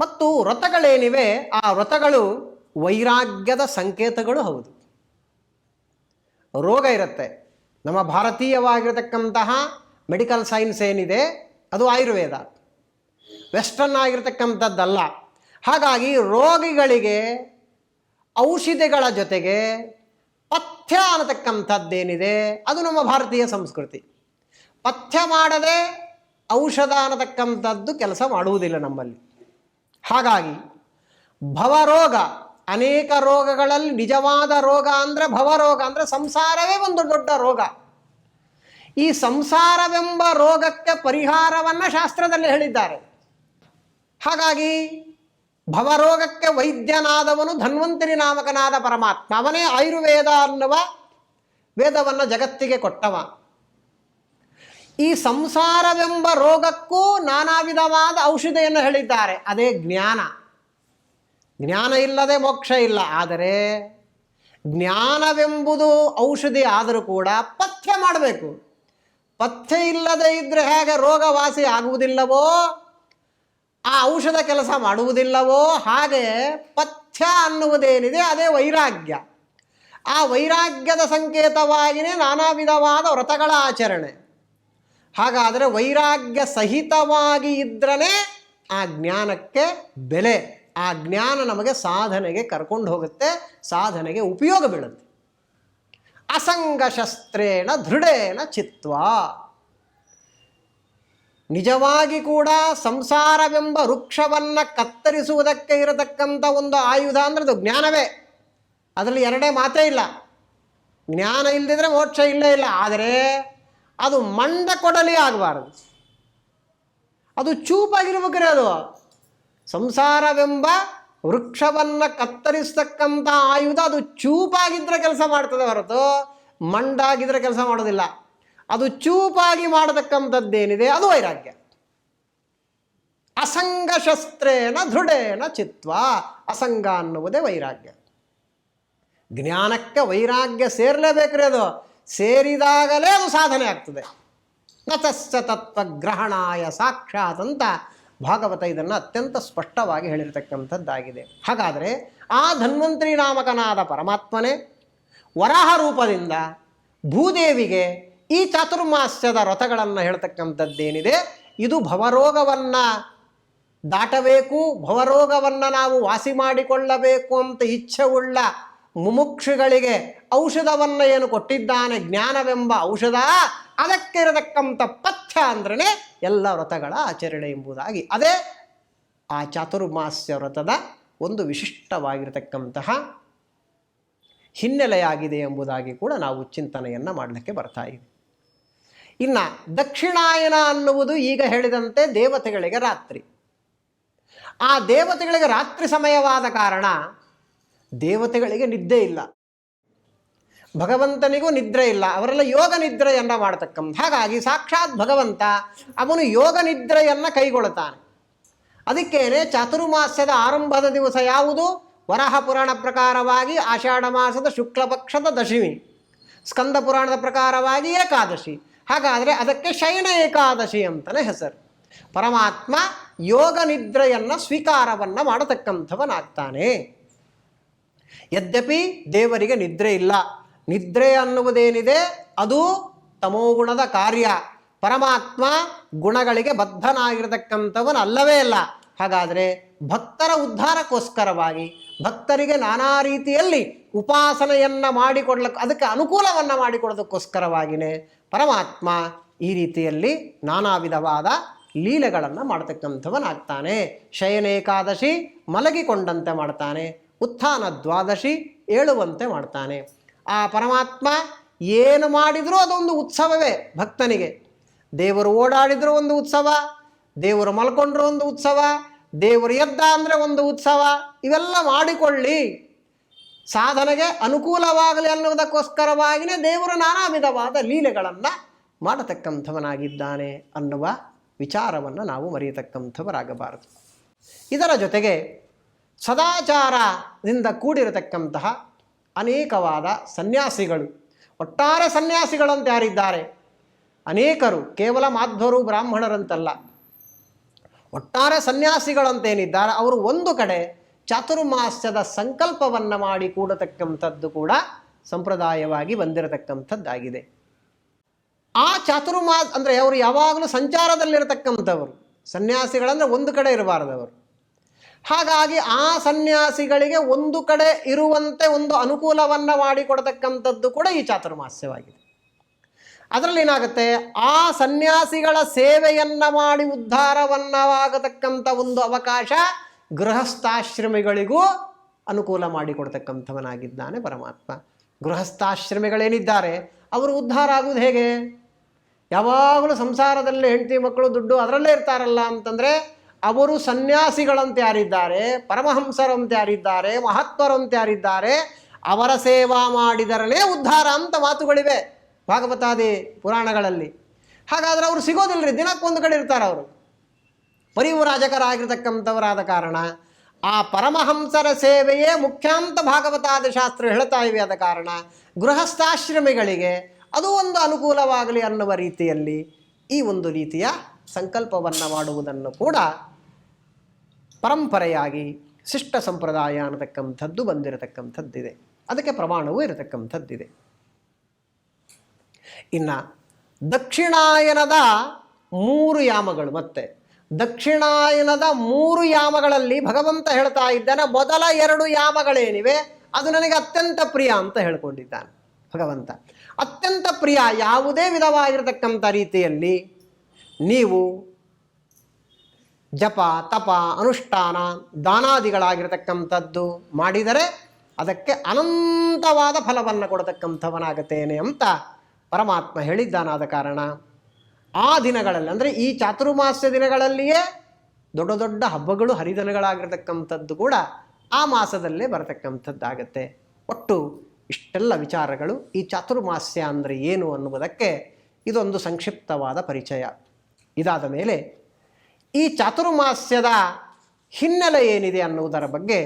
ಮತ್ತು ವ್ರತಗಳೇನಿವೆ, ಆ ವ್ರತಗಳು ವೈರಾಗ್ಯದ ಸಂಕೇತಗಳು ಹೌದು. ರೋಗ ಇರುತ್ತೆ. ನಮ್ಮ ಭಾರತೀಯವಾಗಿರತಕ್ಕಂತಹ ಮೆಡಿಕಲ್ ಸೈನ್ಸ್ ಏನಿದೆ, ಅದು ಆಯುರ್ವೇದ. ವೆಸ್ಟರ್ನ್ ಆಗಿರತಕ್ಕಂಥದ್ದಲ್ಲ. ಹಾಗಾಗಿ ರೋಗಿಗಳಿಗೆ ಔಷಧಿಗಳ ಜೊತೆಗೆ ಪಥ್ಯ ಅನ್ನತಕ್ಕಂಥದ್ದೇನಿದೆ, ಅದು ನಮ್ಮ ಭಾರತೀಯ ಸಂಸ್ಕೃತಿ. ಪಥ್ಯ ಮಾಡದೆ ಔಷಧ ಅನ್ನತಕ್ಕಂಥದ್ದು ಕೆಲಸ ಮಾಡುವುದಿಲ್ಲ ನಮ್ಮಲ್ಲಿ. ಹಾಗಾಗಿ ಭವರೋಗ, ಅನೇಕ ರೋಗಗಳಲ್ಲಿ ನಿಜವಾದ ರೋಗ ಅಂದರೆ ಭವರೋಗ ಅಂದರೆ ಸಂಸಾರವೇ ಒಂದು ದೊಡ್ಡ ರೋಗ. ಈ ಸಂಸಾರವೆಂಬ ರೋಗಕ್ಕೆ ಪರಿಹಾರವನ್ನು ಶಾಸ್ತ್ರದಲ್ಲಿ ಹೇಳಿದ್ದಾರೆ. ಹಾಗಾಗಿ ಭವರೋಗಕ್ಕೆ ವೈದ್ಯನಾದವನು ಧನ್ವಂತರಿ ನಾಮಕನಾದ ಪರಮಾತ್ಮ. ಅವನೇ ಆಯುರ್ವೇದ ಅನ್ನುವ ವೇದವನ್ನು ಜಗತ್ತಿಗೆ ಕೊಟ್ಟವ. ಈ ಸಂಸಾರವೆಂಬ ರೋಗಕ್ಕೂ ನಾನಾ ವಿಧವಾದ ಔಷಧಿಯನ್ನು ಹೇಳಿದ್ದಾರೆ. ಅದೇ ಜ್ಞಾನ. ಜ್ಞಾನ ಇಲ್ಲದೆ ಮೋಕ್ಷ ಇಲ್ಲ. ಆದರೆ ಜ್ಞಾನವೆಂಬುದು ಔಷಧಿ ಆದರೂ ಕೂಡ ಪಥ್ಯ ಮಾಡಬೇಕು. ಪಥ್ಯ ಇಲ್ಲದೆ ಇದ್ದರೆ ಹೇಗೆ ರೋಗವಾಸಿ ಆಗುವುದಿಲ್ಲವೋ ಆ ಔಷಧ ಕೆಲಸ ಮಾಡುವುದಿಲ್ಲವೋ ಹಾಗೆ ಪಥ್ಯ ಅನ್ನುವುದೇನಿದೆ ಅದೇ ವೈರಾಗ್ಯ. ಆ ವೈರಾಗ್ಯದ ಸಂಕೇತವಾಗಿಯೇ ನಾನಾ ವಿಧವಾದ ವ್ರತಗಳ ಆಚರಣೆ. ಹಾಗಾದರೆ ವೈರಾಗ್ಯ ಸಹಿತವಾಗಿ ಇದ್ರೇ ಆ ಜ್ಞಾನಕ್ಕೆ ಬೆಲೆ. ಆ ಜ್ಞಾನ ನಮಗೆ ಸಾಧನೆಗೆ ಕರ್ಕೊಂಡು ಹೋಗುತ್ತೆ, ಸಾಧನೆಗೆ ಉಪಯೋಗ ಬೀಳುತ್ತೆ. ಅಸಂಗಶಸ್ತ್ರೇಣ ದೃಢೇನ ಚಿತ್ವ. ನಿಜವಾಗಿ ಕೂಡ ಸಂಸಾರವೆಂಬ ವೃಕ್ಷವನ್ನು ಕತ್ತರಿಸುವುದಕ್ಕೆ ಇರತಕ್ಕಂಥ ಒಂದು ಆಯುಧ ಅಂದರೆ ಅದು ಜ್ಞಾನವೇ. ಅದರಲ್ಲಿ ಎರಡೇ ಮಾತೇ ಇಲ್ಲ. ಜ್ಞಾನ ಇಲ್ಲದಿದ್ರೆ ಮೋಕ್ಷ ಇಲ್ಲೇ ಇಲ್ಲ. ಆದರೆ ಅದು ಮಂಡ ಕೊಡಲಿ ಆಗಬಾರದು. ಅದು ಚೂಪಾಗಿರ್ಬೇಕ್ರೆ ಅದು. ಸಂಸಾರವೆಂಬ ವೃಕ್ಷವನ್ನು ಕತ್ತರಿಸ್ತಕ್ಕಂಥ ಆಯುಧ ಅದು ಚೂಪಾಗಿದ್ದರೆ ಕೆಲಸ ಮಾಡ್ತದೆ ಹೊರತು ಮಂಡಾಗಿದ್ದರೆ ಕೆಲಸ ಮಾಡೋದಿಲ್ಲ. ಅದು ಚೂಪಾಗಿ ಮಾಡತಕ್ಕಂಥದ್ದೇನಿದೆ, ಅದು ವೈರಾಗ್ಯ. ಅಸಂಗ ಶಸ್ತ್ರೇನ ದೃಢೇನ ಚಿತ್ವ, ಅಸಂಗ ಅನ್ನುವುದೇ ವೈರಾಗ್ಯ. ಜ್ಞಾನಕ್ಕೆ ವೈರಾಗ್ಯ ಸೇರಲೇಬೇಕ್ರಿ ಅದು. ಸೇರಿದಾಗಲೇ ಅದು ಸಾಧನೆ ಆಗ್ತದೆ. ನತಸ್ಸ ತತ್ವ ಗ್ರಹಣಾಯ ಸಾಕ್ಷಾತ್ ಅಂತ ಭಾಗವತ ಇದನ್ನು ಅತ್ಯಂತ ಸ್ಪಷ್ಟವಾಗಿ ಹೇಳಿರ್ತಕ್ಕಂಥದ್ದಾಗಿದೆ. ಹಾಗಾದರೆ ಆ ಧನ್ವಂತರಿ ನಾಮಕನಾದ ಪರಮಾತ್ಮನೇ ವರಾಹ ರೂಪದಿಂದ ಭೂದೇವಿಗೆ ಈ ಚಾತುರ್ಮಾಸ್ಯದ ವ್ರತಗಳನ್ನು ಹೇಳ್ತಕ್ಕಂಥದ್ದೇನಿದೆ? ಇದು ಭವರೋಗವನ್ನು ದಾಟಬೇಕು, ಭವರೋಗವನ್ನು ನಾವು ವಾಸಿ ಮಾಡಿಕೊಳ್ಳಬೇಕು ಅಂತ ಇಚ್ಛೆ ಉಳ್ಳ ಮುಮುಕ್ಷುಗಳಿಗೆ ಔಷಧವನ್ನು ಏನು ಕೊಟ್ಟಿದ್ದಾನೆ, ಜ್ಞಾನವೆಂಬ ಔಷಧ, ಅದಕ್ಕಿರತಕ್ಕಂಥ ಪಥ್ಯ ಅಂದ್ರೇ ಎಲ್ಲ ವ್ರತಗಳ ಆಚರಣೆ ಎಂಬುದಾಗಿ. ಅದೇ ಆ ಚಾತುರ್ಮಾಸ್ಯ ವ್ರತದ ಒಂದು ವಿಶಿಷ್ಟವಾಗಿರತಕ್ಕಂತಹ ಹಿನ್ನೆಲೆಯಾಗಿದೆ ಎಂಬುದಾಗಿ ಕೂಡ ನಾವು ಚಿಂತನೆಯನ್ನು ಮಾಡಲಿಕ್ಕೆ ಬರ್ತಾ ಇದೆ ಇನ್ನು ದಕ್ಷಿಣಾಯನ ಅನ್ನುವುದು ಈಗ ಹೇಳಿದಂತೆ ದೇವತೆಗಳಿಗೆ ರಾತ್ರಿ. ಆ ದೇವತೆಗಳಿಗೆ ರಾತ್ರಿ ಸಮಯವಾದ ಕಾರಣ ದೇವತೆಗಳಿಗೆ ನಿದ್ದೆ ಇಲ್ಲ. ಭಗವಂತನಿಗೂ ನಿದ್ರೆ ಇಲ್ಲ. ಅವರೆಲ್ಲ ಯೋಗ ನಿದ್ರೆಯನ್ನು ಮಾಡತಕ್ಕಂಥ ಹಾಗಾಗಿ ಸಾಕ್ಷಾತ್ ಭಗವಂತ ಅವನು ಯೋಗ ನಿದ್ರೆಯನ್ನು ಕೈಗೊಳ್ಳುತ್ತಾನೆ. ಅದಕ್ಕೇನೆ ಚಾತುರ್ಮಾಸ್ಯದ ಆರಂಭದ ದಿವಸ ಯಾವುದು? ವರಹ ಪುರಾಣ ಪ್ರಕಾರವಾಗಿ ಆಷಾಢ ಮಾಸದ ಶುಕ್ಲಪಕ್ಷದ ದಶಮಿ. ಸ್ಕಂದ ಪುರಾಣದ ಪ್ರಕಾರವಾಗಿ ಏಕಾದಶಿ. ಹಾಗಾದರೆ ಅದಕ್ಕೆ ಶಯನ ಏಕಾದಶಿ ಅಂತಲೇ ಹೆಸರು. ಪರಮಾತ್ಮ ಯೋಗ ನಿದ್ರೆಯನ್ನು ಸ್ವೀಕಾರವನ್ನು ಮಾಡತಕ್ಕಂಥವನಾಗ್ತಾನೆ. ಯದ್ಯಪಿ ದೇವರಿಗೆ ನಿದ್ರೆ ಇಲ್ಲ. ನಿದ್ರೆ ಅನ್ನುವುದೇನಿದೆ? ಅದು ತಮೋಗುಣದ ಕಾರ್ಯ. ಪರಮಾತ್ಮ ಗುಣಗಳಿಗೆ ಬದ್ಧನಾಗಿರತಕ್ಕಂಥವನು ಅಲ್ಲವೇ ಅಲ್ಲ. ಹಾಗಾದರೆ ಭಕ್ತರ ಉದ್ಧಾರಕ್ಕೋಸ್ಕರವಾಗಿ, ಭಕ್ತರಿಗೆ ನಾನಾ ರೀತಿಯಲ್ಲಿ ಉಪಾಸನೆಯನ್ನು ಮಾಡಿಕೊಡ್ಲಕ್ಕೆ ಅದಕ್ಕೆ ಅನುಕೂಲವನ್ನು ಮಾಡಿಕೊಡೋದಕ್ಕೋಸ್ಕರವಾಗಿಯೇ ಪರಮಾತ್ಮ ಈ ರೀತಿಯಲ್ಲಿ ನಾನಾ ವಿಧವಾದ ಲೀಲೆಗಳನ್ನು ಮಾಡತಕ್ಕಂಥವನಾಗ್ತಾನೆ. ಶಯನೇಕಾದಶಿ ಮಲಗಿಕೊಂಡಂತೆ ಮಾಡ್ತಾನೆ. ಉತ್ಥಾನ ದ್ವಾದಶಿ ಏಳುವಂತೆ ಮಾಡ್ತಾನೆ. ಆ ಪರಮಾತ್ಮ ಏನು ಮಾಡಿದರೂ ಅದೊಂದು ಉತ್ಸವವೇ ಭಕ್ತನಿಗೆ. ದೇವರು ಓಡಾಡಿದರೂ ಒಂದು ಉತ್ಸವ, ದೇವರು ಮಲ್ಕೊಂಡ್ರು ಒಂದು ಉತ್ಸವ, ದೇವರು ಎದ್ದ ಅಂದರೆ ಒಂದು ಉತ್ಸವ, ಇವೆಲ್ಲ ಮಾಡಿಕೊಳ್ಳಿ. ಸಾಧನೆಗೆ ಅನುಕೂಲವಾಗಲಿ ಅನ್ನುವುದಕ್ಕೋಸ್ಕರವಾಗಿಯೇ ದೇವರು ನಾನಾ ವಿಧವಾದ ಲೀಲೆಗಳನ್ನು ಮಾಡತಕ್ಕಂಥವನಾಗಿದ್ದಾನೆ ಅನ್ನುವ ವಿಚಾರವನ್ನು ನಾವು ಮರೆಯತಕ್ಕಂಥವರಾಗಬಾರದು. ಇದರ ಜೊತೆಗೆ ಸದಾಚಾರದಿಂದ ಕೂಡಿರತಕ್ಕಂತಹ ಅನೇಕವಾದ ಸನ್ಯಾಸಿಗಳು, ಒಟ್ಟಾರೆ ಸನ್ಯಾಸಿಗಳಂತ ಯಾರಿದ್ದಾರೆ? ಅನೇಕರು, ಕೇವಲ ಮಾಧ್ವರು, ಬ್ರಾಹ್ಮಣರಂತಲ್ಲ. ಒಟ್ಟಾರೆ ಸನ್ಯಾಸಿಗಳಂತೇನಿದ್ದಾರೆ? ಅವರು ಒಂದು ಕಡೆ ಚಾತುರ್ಮಾಸ್ಯದ ಸಂಕಲ್ಪವನ್ನು ಮಾಡಿ ಕೂಡತಕ್ಕಂಥದ್ದು ಕೂಡ ಸಂಪ್ರದಾಯವಾಗಿ ಬಂದಿರತಕ್ಕಂಥದ್ದಾಗಿದೆ. ಆ ಚಾತುರ್ಮಾಸ ಅಂದರೆ ಅವರು ಯಾವಾಗಲೂ ಸಂಚಾರದಲ್ಲಿರತಕ್ಕಂಥವರು. ಸನ್ಯಾಸಿಗಳಂದರೆ ಒಂದು ಕಡೆ ಇರಬಾರ್ದವರು. ಹಾಗಾಗಿ ಆ ಸನ್ಯಾಸಿಗಳಿಗೆ ಒಂದು ಕಡೆ ಇರುವಂತೆ ಒಂದು ಅನುಕೂಲವನ್ನು ಮಾಡಿಕೊಡತಕ್ಕಂಥದ್ದು ಕೂಡ ಈ ಚಾತುರ್ಮಾಸ್ಯವಾಗಿದೆ. ಅದರಲ್ಲಿ ಏನಾಗುತ್ತೆ? ಆ ಸನ್ಯಾಸಿಗಳ ಸೇವೆಯನ್ನು ಮಾಡಿ ಉದ್ಧಾರವನ್ನವಾಗತಕ್ಕಂಥ ಒಂದು ಅವಕಾಶ ಗೃಹಸ್ಥಾಶ್ರಮಿಗಳಿಗೂ ಅನುಕೂಲ ಮಾಡಿಕೊಡ್ತಕ್ಕಂಥವನಾಗಿದ್ದಾನೆ ಪರಮಾತ್ಮ. ಗೃಹಸ್ಥಾಶ್ರಮಿಗಳೇನಿದ್ದಾರೆ? ಅವರು ಉದ್ಧಾರ ಆಗುವುದು ಹೇಗೆ? ಯಾವಾಗಲೂ ಸಂಸಾರದಲ್ಲಿ ಹೆಂಡತಿ ಮಕ್ಕಳು ದುಡ್ಡು ಅದರಲ್ಲೇ ಇರ್ತಾರಲ್ಲ ಅಂತಂದರೆ ಅವರು ಸನ್ಯಾಸಿಗಳಂತೆ ಯಾರಿದ್ದಾರೆ? ಪರಮಹಂಸರಂತೆ ಯಾರಿದ್ದಾರೆ? ಮಹತ್ವರಂತೆ ಯಾರಿದ್ದಾರೆ? ಅವರ ಸೇವಾ ಮಾಡಿದರಲ್ಲೇ ಉದ್ಧಾರ ಅಂತ ಮಾತುಗಳಿವೆ ಭಾಗವತಾದಿ ಪುರಾಣಗಳಲ್ಲಿ. ಹಾಗಾದ್ರೆ ಅವರು ಸಿಗೋದಿಲ್ಲರಿ ದಿನಕ್ಕೊಂದು ಕಡೆ ಇರ್ತಾರೆ ಅವರು ಪರಿವರಾಜಕರಾಗಿರ್ತಕ್ಕಂಥವರಾದ ಕಾರಣ ಆ ಪರಮಹಂಸರ ಸೇವೆಯೇ ಮುಖ್ಯಾಂತ ಭಾಗವತಾದ ಶಾಸ್ತ್ರ ಹೇಳ್ತಾ ಇವೆ ಆದ ಕಾರಣ ಗೃಹಸ್ಥಾಶ್ರಮಿಗಳಿಗೆ ಅದು ಒಂದು ಅನುಕೂಲವಾಗಲಿ ಅನ್ನುವ ರೀತಿಯಲ್ಲಿ ಈ ಒಂದು ರೀತಿಯ ಸಂಕಲ್ಪವನ್ನು ಮಾಡುವುದನ್ನು ಕೂಡ ಪರಂಪರೆಯಾಗಿ ಶಿಷ್ಟ ಸಂಪ್ರದಾಯ ಅನ್ನತಕ್ಕಂಥದ್ದು ಬಂದಿರತಕ್ಕಂಥದ್ದಿದೆ. ಅದಕ್ಕೆ ಪ್ರಮಾಣವೂ ಇರತಕ್ಕಂಥದ್ದಿದೆ. ಇನ್ನು ದಕ್ಷಿಣಾಯನದ ಮೂರು ಯಾಮಗಳು ಮತ್ತೆ. ದಕ್ಷಿಣಾಯನದ ಮೂರು ಯಾಮಗಳಲ್ಲಿ ಭಗವಂತ ಹೇಳ್ತಾ ಇದ್ದಾನೆ, ಮೊದಲ ಎರಡು ಯಾಮಗಳೇನಿವೆ, ಅದು ನನಗೆ ಅತ್ಯಂತ ಪ್ರಿಯ ಅಂತ ಹೇಳ್ಕೊಂಡಿದ್ದಾನೆ ಭಗವಂತ. ಅತ್ಯಂತ ಪ್ರಿಯ ಯಾವುದೇ ವಿಧವಾಗಿರತಕ್ಕಂಥ ರೀತಿಯಲ್ಲಿ ನೀವು ಜಪ, ತಪ, ಅನುಷ್ಠಾನ, ದಾನಾದಿಗಳಾಗಿರತಕ್ಕಂಥದ್ದು ಮಾಡಿದರೆ ಅದಕ್ಕೆ ಅನಂತವಾದ ಫಲವನ್ನು ಕೊಡತಕ್ಕಂಥವನಾಗುತ್ತೇನೆ ಅಂತ ಪರಮಾತ್ಮ ಹೇಳಿದ್ದಾನಾದ ಕಾರಣ ಆ ದಿನಗಳಲ್ಲಿ, ಅಂದರೆ ಈ ಚಾತುರ್ಮಾಸ್ಯ ದಿನಗಳಲ್ಲಿಯೇ ದೊಡ್ಡ ದೊಡ್ಡ ಹಬ್ಬಗಳು, ಹರಿದಿನಗಳಾಗಿರ್ತಕ್ಕಂಥದ್ದು ಕೂಡ ಆ ಮಾಸದಲ್ಲೇ ಬರತಕ್ಕಂಥದ್ದಾಗತ್ತೆ. ಒಟ್ಟು ಇಷ್ಟೆಲ್ಲ ವಿಚಾರಗಳು ಈ ಚಾತುರ್ಮಾಸ್ಯ ಅಂದರೆ ಏನು ಅನ್ನುವುದಕ್ಕೆ ಇದೊಂದು ಸಂಕ್ಷಿಪ್ತವಾದ ಪರಿಚಯ. ಇದಾದ ಮೇಲೆ, ಈ ಚಾತುರ್ಮಾಸ್ಯದ ಹಿನ್ನೆಲೆ ಏನಿದೆ ಅನ್ನುವುದರ ಬಗ್ಗೆ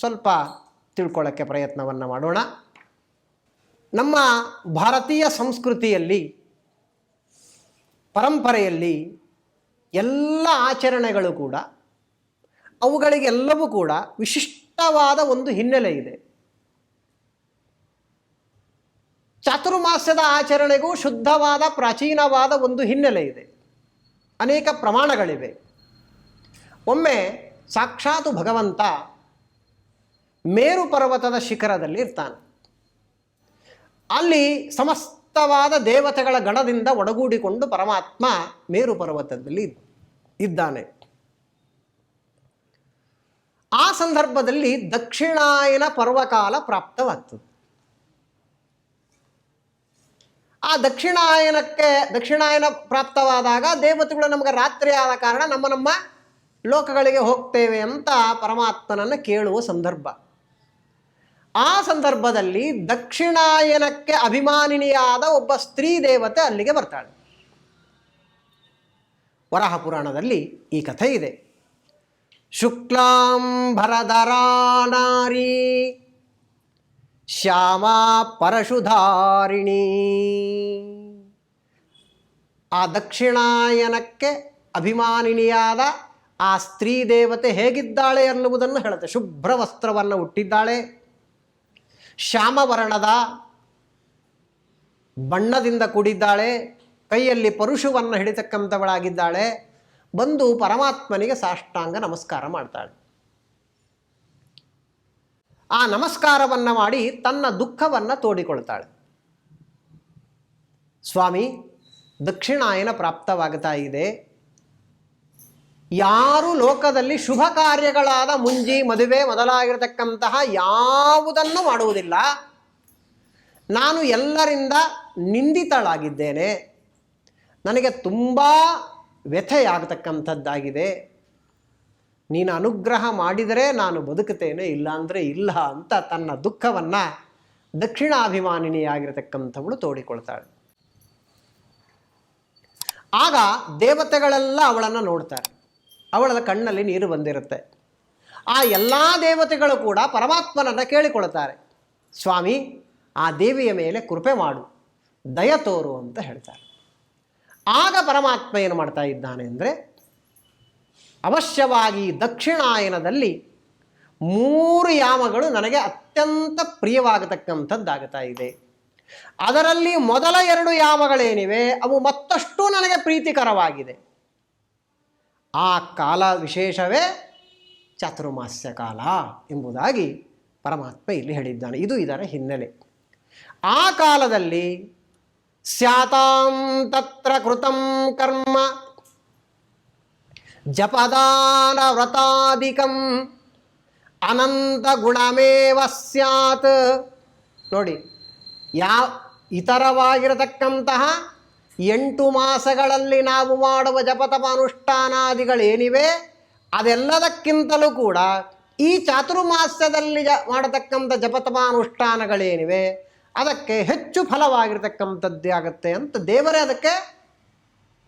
ಸ್ವಲ್ಪ ತಿಳ್ಕೊಳ್ಳೋಕ್ಕೆ ಪ್ರಯತ್ನವನ್ನು ಮಾಡೋಣ. ನಮ್ಮ ಭಾರತೀಯ ಸಂಸ್ಕೃತಿಯಲ್ಲಿ ಪರಂಪರೆಯಲ್ಲಿ ಎಲ್ಲ ಆಚರಣೆಗಳು ಕೂಡ, ಅವುಗಳಿಗೆಲ್ಲವೂ ಕೂಡ ವಿಶಿಷ್ಟವಾದ ಒಂದು ಹಿನ್ನೆಲೆ ಇದೆ. ಚಾತುರ್ಮಾಸ್ಯದ ಆಚರಣೆಗೂ ಶುದ್ಧವಾದ, ಪ್ರಾಚೀನವಾದ ಒಂದು ಹಿನ್ನೆಲೆ ಇದೆ. ಅನೇಕ ಪ್ರಮಾಣಗಳಿವೆ. ಒಮ್ಮೆ ಸಾಕ್ಷಾತ್ ಭಗವಂತ ಮೇರು ಪರ್ವತದ ಶಿಖರದಲ್ಲಿ ಇರ್ತಾನೆ. ಅಲ್ಲಿ ಸಮಸ್ತವಾದ ದೇವತೆಗಳ ಗಣದಿಂದ ಒಡಗೂಡಿಕೊಂಡು ಪರಮಾತ್ಮ ಮೇರು ಪರ್ವತದಲ್ಲಿ ಇದ್ದಾನೆ. ಆ ಸಂದರ್ಭದಲ್ಲಿ ದಕ್ಷಿಣಾಯನ ಪರ್ವಕಾಲ ಪ್ರಾಪ್ತವಾಗ್ತದೆ. ಆ ದಕ್ಷಿಣಾಯನಕ್ಕೆ, ದಕ್ಷಿಣಾಯನ ಪ್ರಾಪ್ತವಾದಾಗ ದೇವತೆಗಳು ನಮಗೆ ರಾತ್ರಿ ಆದ ಕಾರಣ ನಮ್ಮ ನಮ್ಮ ಲೋಕಗಳಿಗೆ ಹೋಗ್ತೇವೆ ಅಂತ ಪರಮಾತ್ಮನನ್ನು ಕೇಳುವ ಸಂದರ್ಭ. ಆ ಸಂದರ್ಭದಲ್ಲಿ ದಕ್ಷಿಣಾಯನಕ್ಕೆ ಅಭಿಮಾನಿನಿಯಾದ ಒಬ್ಬ ಸ್ತ್ರೀ ದೇವತೆ ಅಲ್ಲಿಗೆ ಬರ್ತಾಳೆ. ವರಾಹ ಪುರಾಣದಲ್ಲಿ ಈ ಕಥೆ ಇದೆ. ಶುಕ್ಲಾಂಬರಧರಾ ನಾರಿ ಶ್ಯಾಮ ಪರಶುಧಾರಿಣಿ. ಆ ದಕ್ಷಿಣಾಯನಕ್ಕೆ ಅಭಿಮಾನಿನಿಯಾದ ಆ ಸ್ತ್ರೀ ದೇವತೆ ಹೇಗಿದ್ದಾಳೆ ಅನ್ನುವುದನ್ನು ಹೇಳುತ್ತೆ. ಶುಭ್ರ ವಸ್ತ್ರವನ್ನು ಹುಟ್ಟಿದ್ದಾಳೆ ಶ್ಯಾಮವರ್ಣದ ಬಣ್ಣದಿಂದ ಕೂಡಿದ್ದಾಳೆ, ಕೈಯಲ್ಲಿ ಪರಶುವನ್ನು ಹಿಡಿತಕ್ಕಂಥವಳಾಗಿದ್ದಾಳೆ, ಬಂದು ಪರಮಾತ್ಮನಿಗೆ ಸಾಷ್ಟಾಂಗ ನಮಸ್ಕಾರ ಮಾಡ್ತಾಳೆ. ಆ ನಮಸ್ಕಾರವನ್ನು ಮಾಡಿ ತನ್ನ ದುಃಖವನ್ನು ತೋಡಿಕೊಳ್ತಾಳೆ. ಸ್ವಾಮಿ, ದಕ್ಷಿಣಾಯನ ಪ್ರಾಪ್ತವಾಗ್ತಾ ಇದೆ. ಯಾರು ಲೋಕದಲ್ಲಿ ಶುಭ ಕಾರ್ಯಗಳಾದ ಮುಂಜಿ, ಮದುವೆ ಮೊದಲಾಗಿರತಕ್ಕಂತಹ ಯಾವುದನ್ನು ಮಾಡುವುದಿಲ್ಲ. ನಾನು ಎಲ್ಲರಿಂದ ನಿಂದಿತಳಾಗಿದ್ದೇನೆ. ನನಗೆ ತುಂಬ ವ್ಯಥೆಯಾಗತಕ್ಕಂಥದ್ದಾಗಿದೆ. ನೀನು ಅನುಗ್ರಹ ಮಾಡಿದರೆ ನಾನು ಬದುಕುತ್ತೇನೆ, ಇಲ್ಲಾಂದರೆ ಇಲ್ಲ ಅಂತ ತನ್ನ ದುಃಖವನ್ನು ದಕ್ಷಿಣಾಭಿಮಾನಿನಿಯಾಗಿರತಕ್ಕಂಥವಳು ತೋಡಿಕೊಳ್ತಾಳೆ. ಆಗ ದೇವತೆಗಳೆಲ್ಲ ಅವಳನ್ನು ನೋಡ್ತಾರೆ. ಅವಳ ಕಣ್ಣಲ್ಲಿ ನೀರು ಬಂದಿರುತ್ತೆ. ಆ ಎಲ್ಲ ದೇವತೆಗಳು ಕೂಡ ಪರಮಾತ್ಮನನ್ನು ಕೇಳಿಕೊಳ್ತಾರೆ ಸ್ವಾಮಿ, ಆ ದೇವಿಯ ಮೇಲೆ ಕೃಪೆ ಮಾಡು, ದಯ ತೋರು ಅಂತ ಹೇಳ್ತಾರೆ. ಆಗ ಪರಮಾತ್ಮ ಏನು ಮಾಡ್ತಾ ಇದ್ದಾನೆ ಅಂದರೆ, ಅವಶ್ಯವಾಗಿ ದಕ್ಷಿಣಾಯನದಲ್ಲಿ ಮೂರು ಯಾಮಗಳು ನನಗೆ ಅತ್ಯಂತ ಪ್ರಿಯವಾಗತಕ್ಕಂಥದ್ದಾಗ್ತಾ ಇದೆ. ಅದರಲ್ಲಿ ಮೊದಲ ಎರಡು ಯಾಮಗಳೇನಿವೆ, ಅವು ಮತ್ತಷ್ಟು ನನಗೆ ಪ್ರೀತಿಕರವಾಗಿದೆ. ಆ ಕಾಲ ವಿಶೇಷವೇ ಚಾತುರ್ಮಾಸ್ಯ ಕಾಲ ಎಂಬುದಾಗಿ ಪರಮಾತ್ಮ ಇಲ್ಲಿ ಹೇಳಿದ್ದಾನೆ. ಇದು ಇದರ ಹಿನ್ನೆಲೆ. ಆ ಕಾಲದಲ್ಲಿ ಸ್ಯಾತಾಂ ತತ್ರ ಕೃತಂ ಕರ್ಮ ಜಪದಾನ ವ್ರತಾಧಿಕಂ ಅನಂತ ಗುಣಮೇವ ಸ್ಯಾತ್. ನೋಡಿ ಯಾವ ಇತರವಾಗಿರತಕ್ಕಂತಹ ಎಂಟು ಮಾಸಗಳಲ್ಲಿ ನಾವು ಮಾಡುವ ಜಪತಪ ಅನುಷ್ಠಾನಾದಿಗಳೇನಿವೆ ಅದೆಲ್ಲದಕ್ಕಿಂತಲೂ ಕೂಡ ಈ ಚಾತುರ್ಮಾಸ್ಯದಲ್ಲಿ ಜ, ಮಾಡತಕ್ಕಂಥ ಜಪತಪ ಅನುಷ್ಠಾನಗಳೇನಿವೆ ಅದಕ್ಕೆ ಹೆಚ್ಚು ಫಲವಾಗಿರ್ತಕ್ಕಂಥದ್ದೇ ಆಗುತ್ತೆ ಅಂತ ದೇವರೇ ಅದಕ್ಕೆ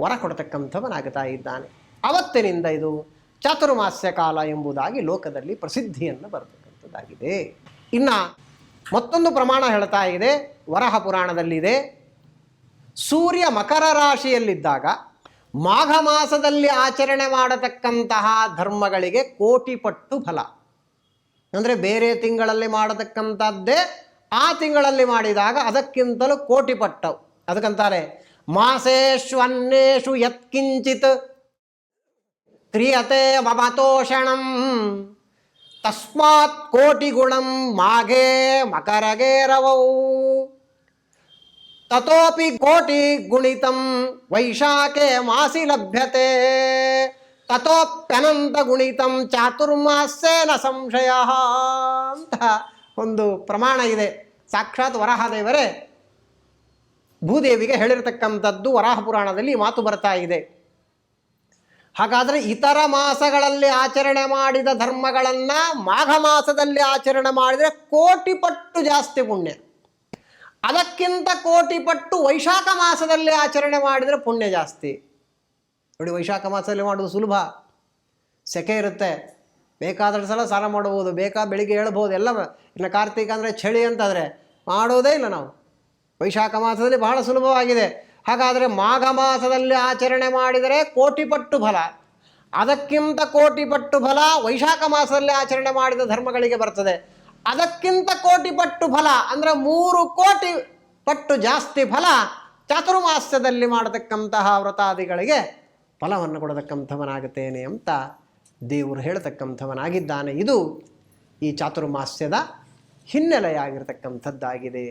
ವರ ಕೊಡತಕ್ಕಂಥವನಾಗ್ತಾ ಇದ್ದಾನೆ. ಅವತ್ತಿನಿಂದ ಇದು ಚಾತುರ್ಮಾಸ್ಯ ಕಾಲ ಎಂಬುದಾಗಿ ಲೋಕದಲ್ಲಿ ಪ್ರಸಿದ್ಧಿಯನ್ನು ಬರತಕ್ಕಂಥದ್ದಾಗಿದೆ. ಇನ್ನು ಮತ್ತೊಂದು ಪ್ರಮಾಣ ಹೇಳ್ತಾ ಇದೆ, ವರಹ ಪುರಾಣದಲ್ಲಿದೆ. ಸೂರ್ಯ ಮಕರ ರಾಶಿಯಲ್ಲಿದ್ದಾಗ ಮಾಘ ಮಾಸದಲ್ಲಿ ಆಚರಣೆ ಮಾಡತಕ್ಕಂತಹ ಧರ್ಮಗಳಿಗೆ ಕೋಟಿ ಪಟ್ಟು ಫಲ. ಅಂದರೆ ಬೇರೆ ತಿಂಗಳಲ್ಲಿ ಮಾಡತಕ್ಕಂಥದ್ದೇ ಆ ತಿಂಗಳಲ್ಲಿ ಮಾಡಿದಾಗ ಅದಕ್ಕಿಂತಲೂ ಕೋಟಿ ಪಟ್ಟು ಅದಕ್ಕಂತಾರೆ ಮಾಸೇಶ್ವನ್ನೇಷು ಯತ್ಕಿಂಚಿತ್ ಕ್ರಿಯತೆ ಮಮತೋಷಣಂ. ತಸ್ಮಾತ್ ಕೋಟಿ ಗುಣಂ ಮಾಘೇ ಮಕರಗೆ ತತೋಪಿ ಕೋಟಿ ಗುಣಿತಂ ವೈಶಾಖೆ ಮಾಸಿ ಲಭ್ಯತೆ ತಥೋಪ್ಯನಂತ ಗುಣಿತಂ ಚಾತುರ್ಮಾಸೇನ ಸಂಶಯ ಅಂತ ಒಂದು ಪ್ರಮಾಣ ಇದೆ. ಸಾಕ್ಷಾತ್ ವರಹದೇವರೇ, ಭೂದೇವಿಗೆ ಹೇಳಿರತಕ್ಕಂಥದ್ದು ವರಾಹ ಪುರಾಣದಲ್ಲಿ ಮಾತು ಬರ್ತಾ ಇದೆ. ಹಾಗಾದರೆ ಇತರ ಮಾಸಗಳಲ್ಲಿ ಆಚರಣೆ ಮಾಡಿದ ಧರ್ಮಗಳನ್ನು ಮಾಘ ಮಾಸದಲ್ಲಿ ಆಚರಣೆ ಮಾಡಿದರೆ ಕೋಟಿ ಪಟ್ಟು ಜಾಸ್ತಿ ಪುಣ್ಯ. ಅದಕ್ಕಿಂತ ಕೋಟಿ ಪಟ್ಟು ವೈಶಾಖ ಮಾಸದಲ್ಲಿ ಆಚರಣೆ ಮಾಡಿದರೆ ಪುಣ್ಯ ಜಾಸ್ತಿ. ನೋಡಿ ವೈಶಾಖ ಮಾಸದಲ್ಲಿ ಮಾಡೋದು ಸುಲಭ. ಸೆಕೆ ಇರುತ್ತೆ. ಬೇಕಾದಷ್ಟು ಸಲ ಸ್ನಾನ ಮಾಡ್ಬೋದು ಬೇಕಾ ಬೆಳಿಗ್ಗೆ ಹೇಳ್ಬೋದು ಎಲ್ಲ ಇನ್ನು ಕಾರ್ತೀಕ ಅಂದರೆ ಚಳಿ ಅಂತಾದರೆ ಮಾಡೋದೇ ಇಲ್ಲ ನಾವು. ವೈಶಾಖ ಮಾಸದಲ್ಲಿ ಬಹಳ ಸುಲಭವಾಗಿದೆ. ಹಾಗಾದರೆ ಮಾಘ ಮಾಸದಲ್ಲಿ ಆಚರಣೆ ಮಾಡಿದರೆ ಕೋಟಿ ಪಟ್ಟು ಫಲ. ಅದಕ್ಕಿಂತ ಕೋಟಿ ಪಟ್ಟು ಫಲ ವೈಶಾಖ ಮಾಸದಲ್ಲಿ ಆಚರಣೆ ಮಾಡಿದ ಧರ್ಮಗಳಿಗೆ ಬರ್ತದೆ. ಅದಕ್ಕಿಂತ ಕೋಟಿ ಪಟ್ಟು ಫಲ, ಅಂದರೆ ಮೂರು ಕೋಟಿ ಪಟ್ಟು ಜಾಸ್ತಿ ಫಲ ಚಾತುರ್ಮಾಸ್ಯದಲ್ಲಿ ಮಾಡತಕ್ಕಂತಹ ವ್ರತಾದಿಗಳಿಗೆ ಫಲವನ್ನು ಕೊಡತಕ್ಕಂಥವನಾಗುತ್ತೇನೆ ಅಂತ ದೇವರು ಹೇಳತಕ್ಕಂಥವನಾಗಿದ್ದಾನೆ. ಇದು ಈ ಚಾತುರ್ಮಾಸ್ಯದ ಹಿನ್ನೆಲೆಯಾಗಿರ್ತಕ್ಕಂಥದ್ದಾಗಿದೆ.